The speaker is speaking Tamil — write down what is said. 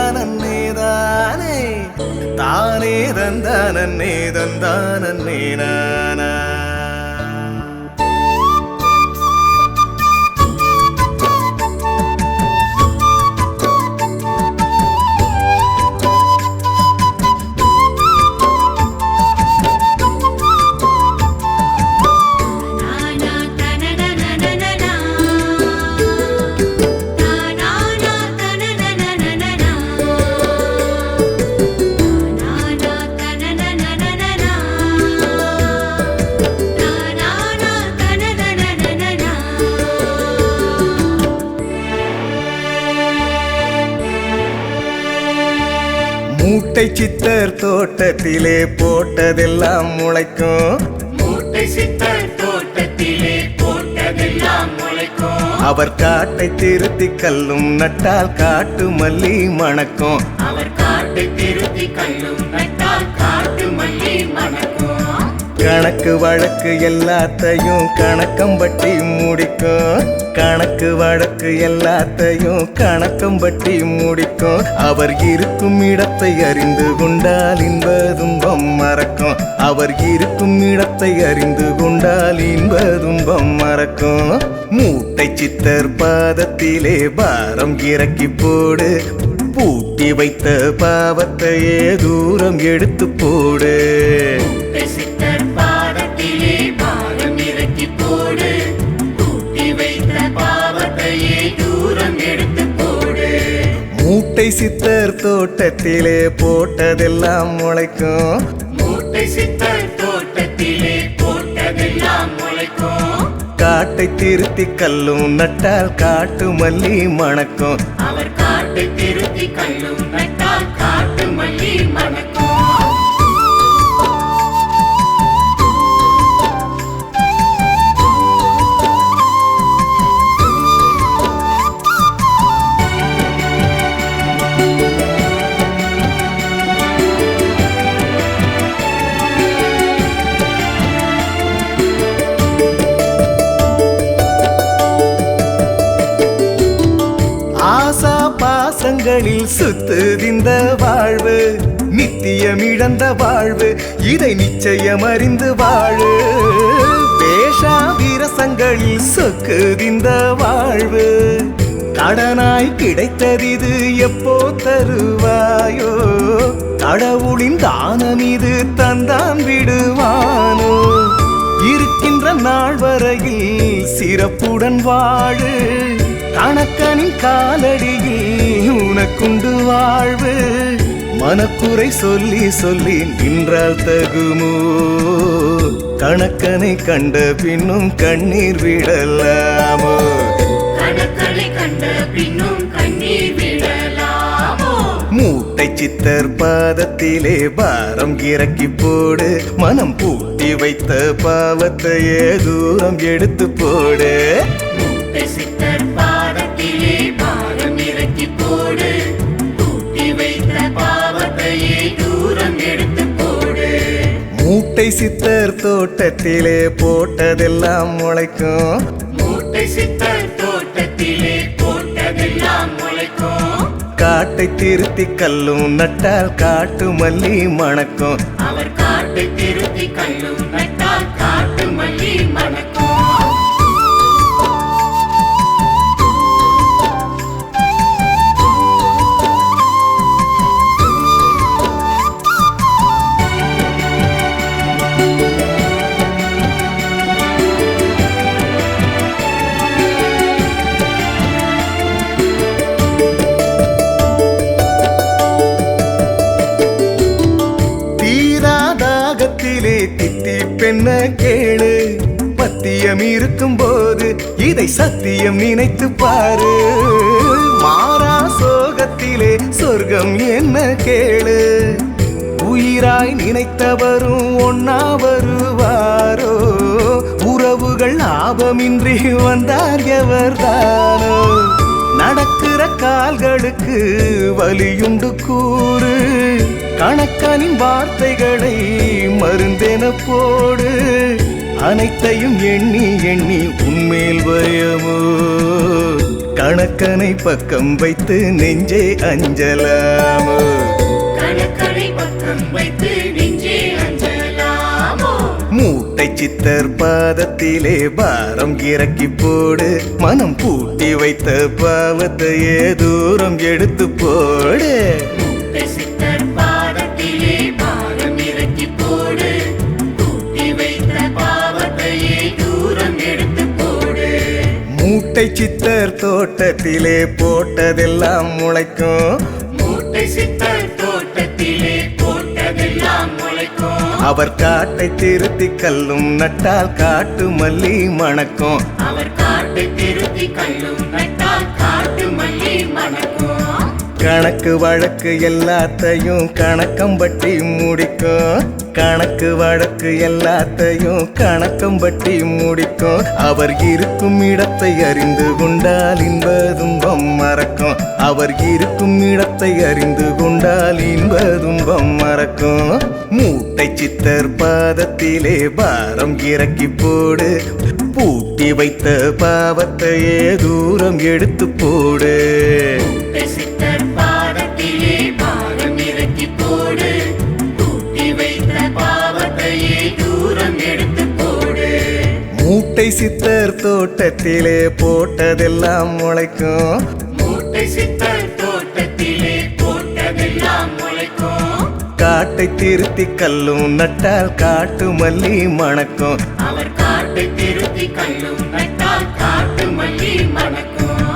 தந்தானே தானே தானே தந்தானே தந்தானே நானா மூட்டை சித்தர் தோட்டத்திலே போட்டதெல்லாம் முளைக்கும். மூட்டை சித்தர் தோட்டத்திலே போட்டதெல்லாம் முளைக்கும். அவர் காட்டை திருத்தி கல்லும் நட்டால் காட்டு மல்லி மணக்கும். அவர் காட்டு திருத்தி கல்லும் நட்டால் காட்டு கணக்கு வழக்கு எல்லாத்தையும் கணக்கம் பட்டி முடிக்கும். கணக்கு வழக்கு எல்லாத்தையும் கணக்கம் பட்டி முடிக்கும். அவர் இருக்கும் இடத்தை அறிந்து கொண்டால் இன்ப துன்பம் மறக்கும். அவர் இருக்கும் இடத்தை அறிந்து கொண்டால் இன்ப துன்பம் மறக்கும். மூட்டை சித்தர் பாதத்திலே பாரம் இறக்கி போடு. பூட்டி வைத்த பாவத்தையே தூரம் எடுத்து போடு. சித்தர் தோட்டத்திலே போட்டதெல்லாம் முளைக்கும். மூட்டை சித்தர் தோட்டத்திலே போட்டதெல்லாம் முளைக்கும். காட்டை திருத்தி கல்லும் நட்டால் காட்டு மல்லி மணக்கும். அவர் காட்டு திருத்தி கல்லும் நட்டால் காட்டு மல்லி பாசங்களில் சுத்துதிந்த வாழ்வு நித்தியம் இழந்த வாழ்வு இதை நிச்சயம் அறிந்து வாழு. வேஷா விரசங்களில் சொக்குதிந்த வாழ்வு கடனாய் கிடைத்ததிது எப்போ தருவாயோ? கடவுளின் தானம் இது தந்தான் விடுவானோ? இருக்கின்ற நாள் வரையில் சிறப்புடன் வாழு. கணக்கனின் காலடியில் உனக்குண்டு வாழ்வு. மனக்குறை சொல்லி சொல்லி நின்றால் தகுமோ? கணக்கனை கண்ட பின்னும் கண்ணீர் விடலாமோ? மூட்டை சித்தர் பாதத்திலே பாரம் இறக்கி போடு. மனம் பூட்டி வைத்த பாவத்தையே தூரம் எடுத்து போடு. சித்தர் மூட்டை சித்தர் தோட்டத்திலே போட்டதெல்லாம் முளைக்கும். மூட்டை சித்தர் தோட்டத்திலே போட்டதெல்லாம் முளைக்கும். காட்டை திருத்தி கல்லும் நட்டால் காட்டு மல்லி மணக்கும். அவர் காட்டு திருத்தி கல்லும் நட்டால் காட்டு மல்லி மணக்கும். என்ன கேளு? பத்தியம் இருக்கும் போது இதை சத்தியம் நினைத்து பாரு. மாறா சோகத்திலே சொர்க்கம் என்ன கேளு? உயிராய் நினைத்தவரும் ஒன்னா வருவாரோ? உறவுகள் லாபமின்றி வந்தார் எவர்தானோ? கால்களுக்கு வலியுண்டு கூறு. கணக்கனின் வார்த்தைகளை மருந்தென போடு. அனைத்தையும் எண்ணி எண்ணி உண்மையில் பயமோ கணக்கனை பக்கம் வைத்து நெஞ்சே அஞ்சலாமோ. கணக்கனை பக்கம் வைத்து மூட்டை சித்தர் பாதத்திலே பாரம் இறக்கி போடு. மனம் பூட்டி வைத்த பாவத்தையே தூரம் எடுத்து போடு. மூட்டை சித்தர் தோட்டத்திலே போட்டதெல்லாம் முளைக்கும். மூட்டை சித்தர் தோட்டத்திலே போட்டதெல்லாம் முளைக்கும். அவர் காட்டை திருத்தி கல்லும் நட்டால் காட்டு மல்லி மணக்கும். அவர் காட்டை திருத்தி கல்லும் நட்டால் காட்டு மல்லி மணக்கும். கணக்கு வழக்கு எல்லாத்தையும் கணக்கம்பட்டி முடிக்கும். கணக்கு வழக்கு எல்லாத்தையும் கணக்கம்பட்டி முடிக்கும். அவர் இருக்கும் இடத்தை அறிந்து கொண்டால் இன்ப துன்பம் மறக்கும். அவர் இருக்கும் இடத்தை அறிந்து கொண்டால் இன்ப துன்பம் மறக்கும். மூட்டை சித்தர் பாதத்திலே பாரம் இறக்கி போடு. பூ பூட்டி வைத்த பாவத்தையே தூரம் எடுத்து போடு. மூட்டை சித்தர் பாதத்திலே பாரம் இறக்கி போடு. கூட்டி வைத்த பாவத்தையே தூரம் எடுத்து போடு. மூட்டை சித்தர் தோட்டத்திலே போட்டதெல்லாம் முளைக்கும். மூட்டை சித்தர் காட்டை திருத்தி கல்லும் நட்டால் காட்டு மல்லி மணக்கும். அவர் காட்டை திருத்தி கல்லும் நட்டால் காட்டு மல்லி மணக்கும்.